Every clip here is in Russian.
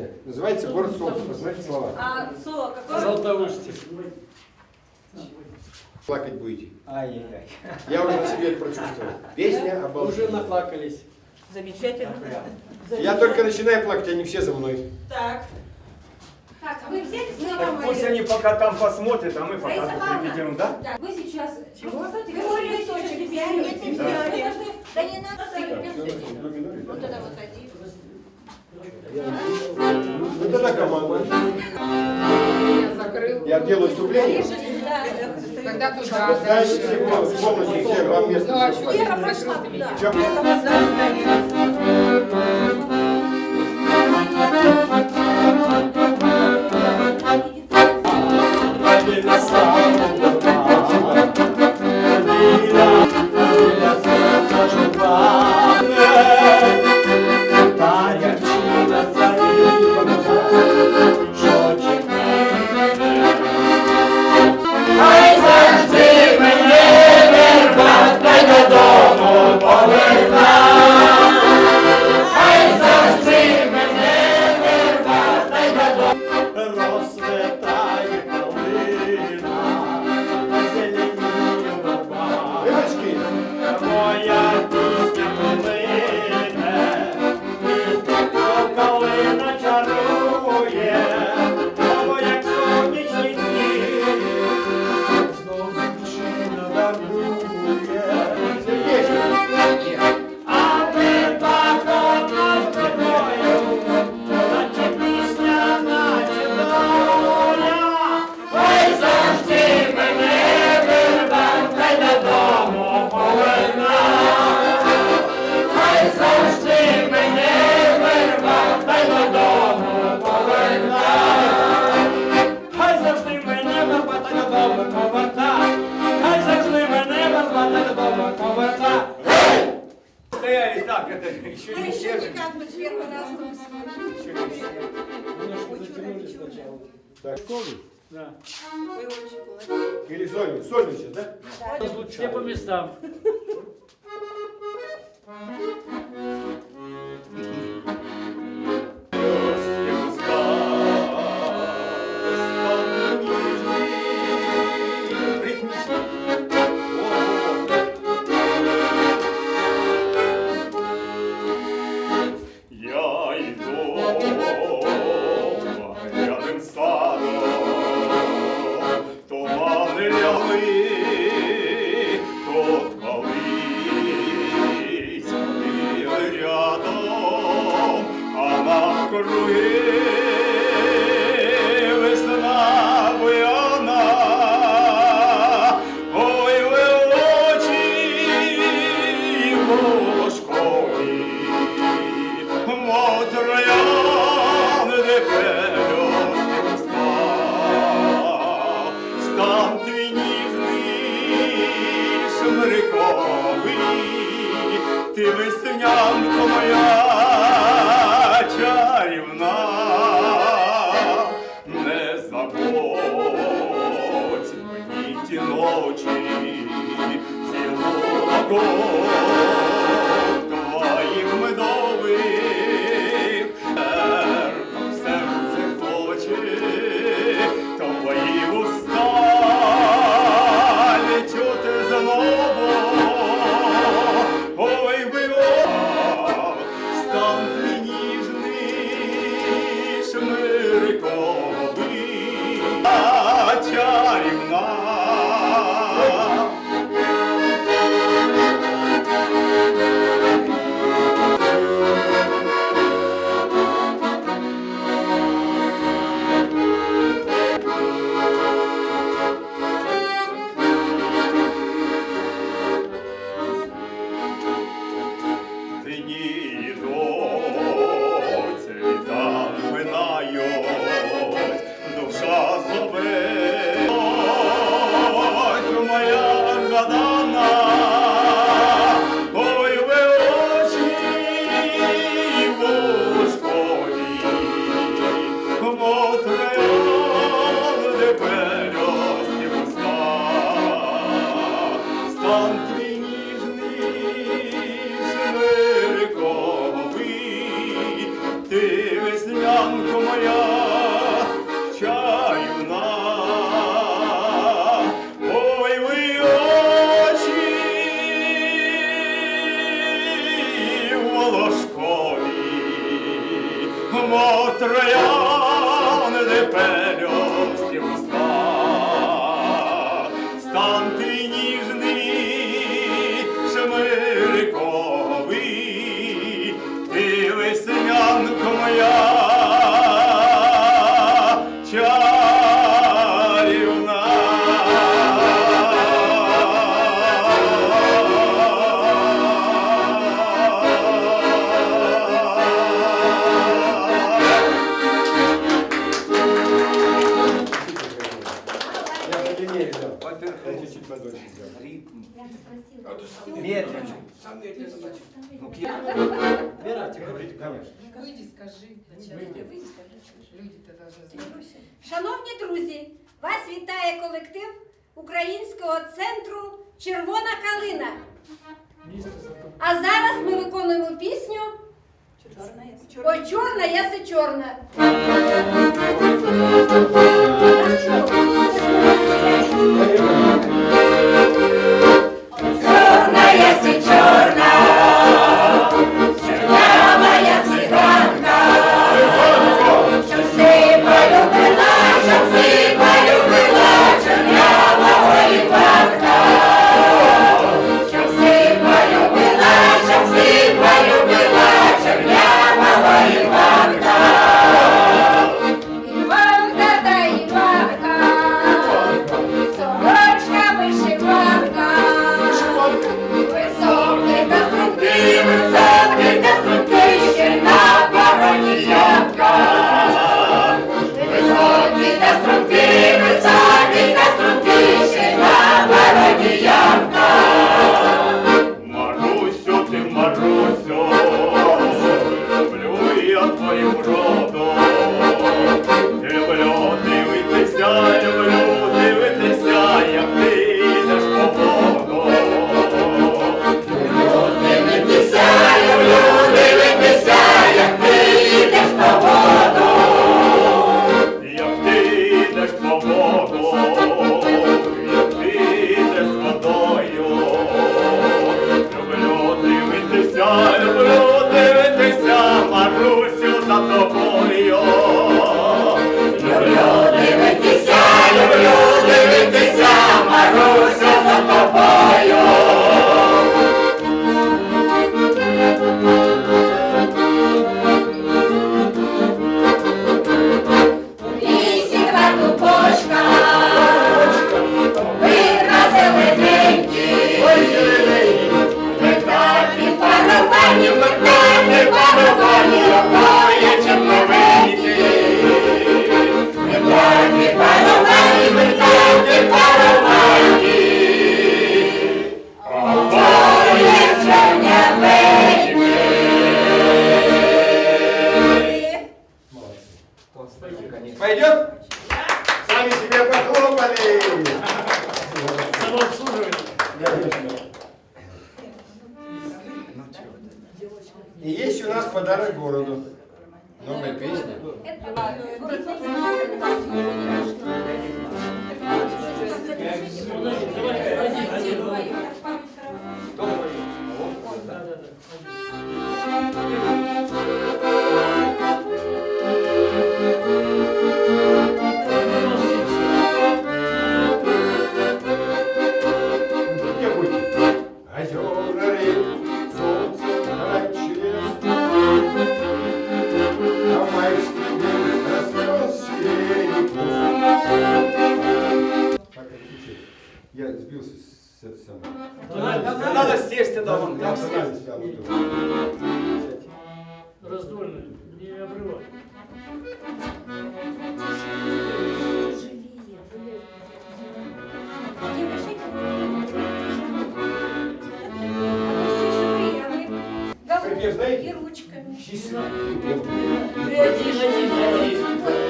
песня. Называется «Город солнца». Посмотрите слова. А соло какое? Золотоустье. Плакать будете. Ай-яй-яй. Я уже на себе это прочувствовал. Песня Уже обалденная. наплакались. Замечательно. Я только начинаю плакать, они все за мной. Так. Так, а вы взяли Так слово пусть они пока там посмотрят, а мы пока Раиса тут репетируем, да? Да, вы сейчас... Чего? Вы листочек взяли? Да. не надо, Так, так, всё, Вот это вот один. Ну тогда команда. Я делаю вступление. Тогда туда, Дальше дальше. все полностью все вам место. Ну, а что. Вера пошла туда. Так, Да. Вы очень молодец. или сольный? Сольный сейчас, да? Все по местам. ночи, тянуло голос. bianco maiale Длиннее, не Чуть-чуть. Ритм. Медленно. Вера, тихо, конечно. Вийди, скажи. Люди-то должны знати. Шановні друзі, вас вітає колектив Українського центру Червона калина. А зараз ми виконуємо пісню О, Чорна яси чорна. Пойдет? Сами себе похлопали. Самообслуживание. И есть у нас подарок городу. Новая песня. Кто поет? Сядьте, да, вон там сядьте. Раздольно, не обрывай. Знаете, и ручками. Счастливый. Приходи, приходи, приходи.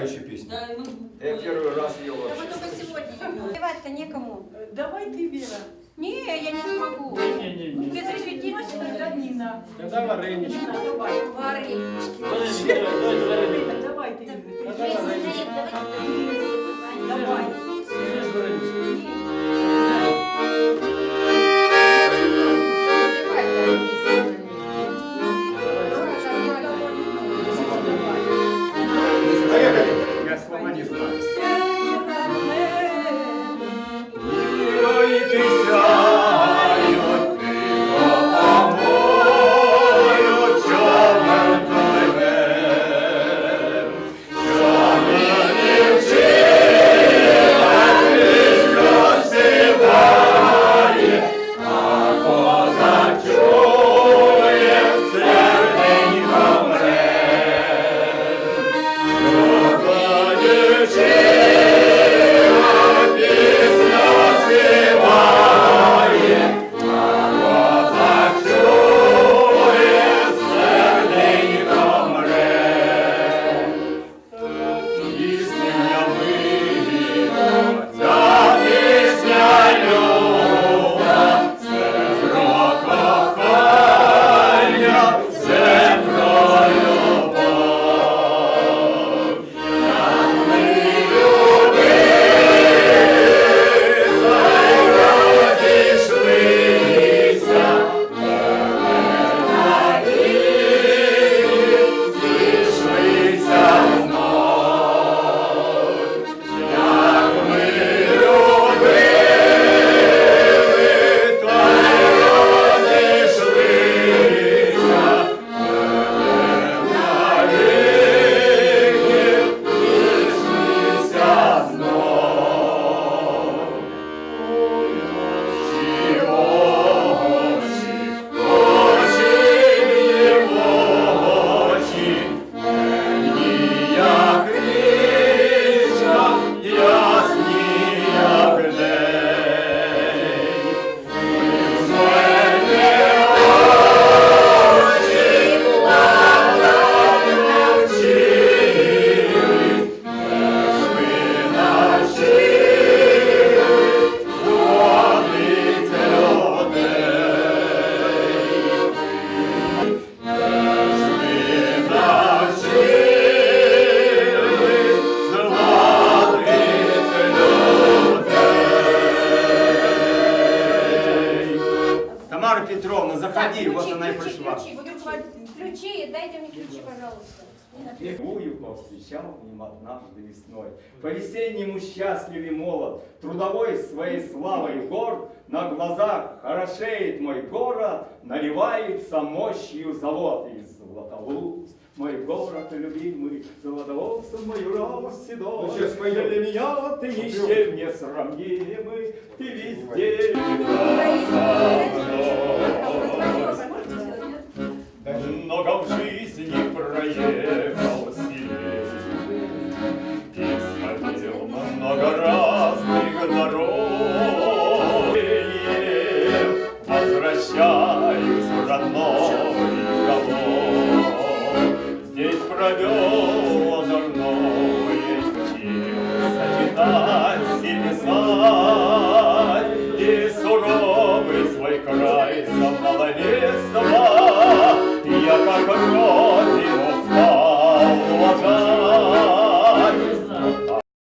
вчера песня. Да, мы... Я первый раз ее вообще. Да только сегодня. Девать-то некому. Э, давай ты, Вера. Не, я не смогу. Не, не, не. Без репетиции. Роднина. Тогда варенички. Варенички. Давай давай. Давай ты, Вера. Давай. Пожалуйста. Такую повстречал им однажды весной. По-весеннему счастлив и молод, Трудовой своей славой горд, На глазах хорошеет мой город, Наливается мощью завод из Златоуст. Мой город любимый, Златоуст, мой рост седой. Ну, сейчас поем. Для меня ты ни с чем не сравнимый, Ты везде много в Thank you.